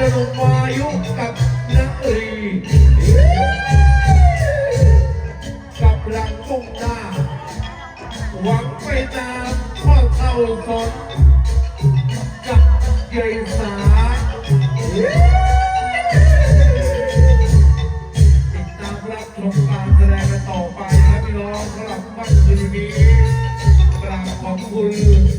เดินวายุกับนักรีกับหลังมุ่งหน้า หวังไปตามข้อเท่าสนกับเยายสาติดตามรับชมการแสดงกันต่อไปนะพี่น้องสำหรับค่ำคืนนี้กราบขอบคุณ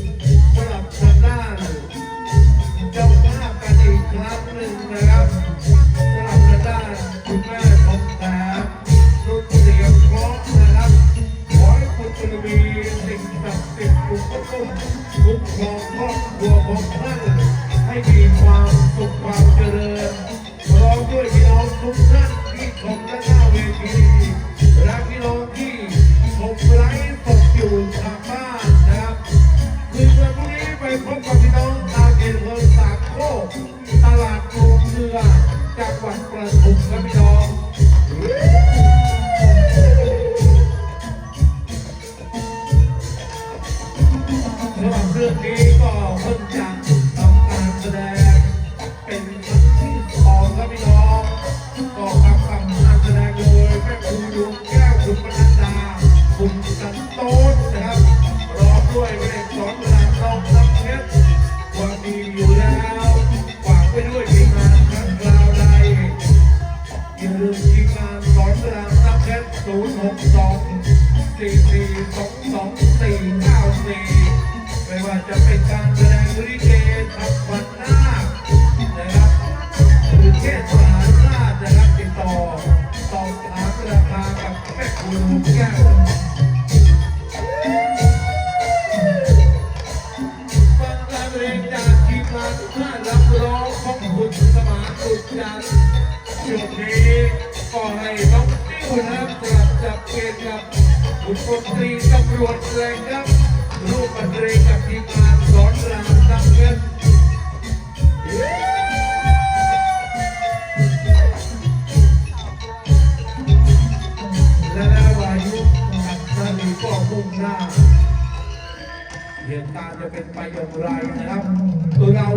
ศักดิ์สิทธิ์คุ้มคุ้มคุ้มครองครอบครัวของท่านให้มีความสุขความเจริญพร้อมด้วยพี่น้องทุกท่านที่ชมด้านหน้าเวทีและพี่น้องที่ชมไลฟ์สดอยู่ทางบ้านนะครับคืนวันพรุ่งนี้ไปพบกับพี่น้องชาเขตอำเภอสามโคตลาดโรงเรือจังหวัดประทุมครับพี่น้อง เรื่องนี้ก็เพิ่งจะทำการแสดง เป็นครั้งที่สองครับพี่น้องก็กำกับการแสดงโดยแม่ครูดวงแก้วคุณปนัดดาคุณกันโต๊ดนะครับร้อด้วยแม่สอนรามน้องน้ำเพชรความดีอยู่แล้วฝากไว้ด้วยทีมงานครั้งคราวใดอย่าลืมทีมงานสอนรามน้ำเพชร0 6 2 4 4 2 2 4 9 4ไม่ว่า จะเป็นการแสดงลิเกทำขวัญนาคนะครับหรือเทศมหาราชนะครับติดต่อสอบถามราคากับแม่ครูแก้วฟังการเพลงจากทีมงานทุกท่านรับร้องของคุณสมานกุศจันทร์ช่วงนี้ก็ให้น้องติ้วนะครับกลับจับเกณฑ์กับคุณตรีตำรวจแรงครับร่วมบันเลงกับ เหตุการณ์จะเป็นไปอย่างไรนะครับเรา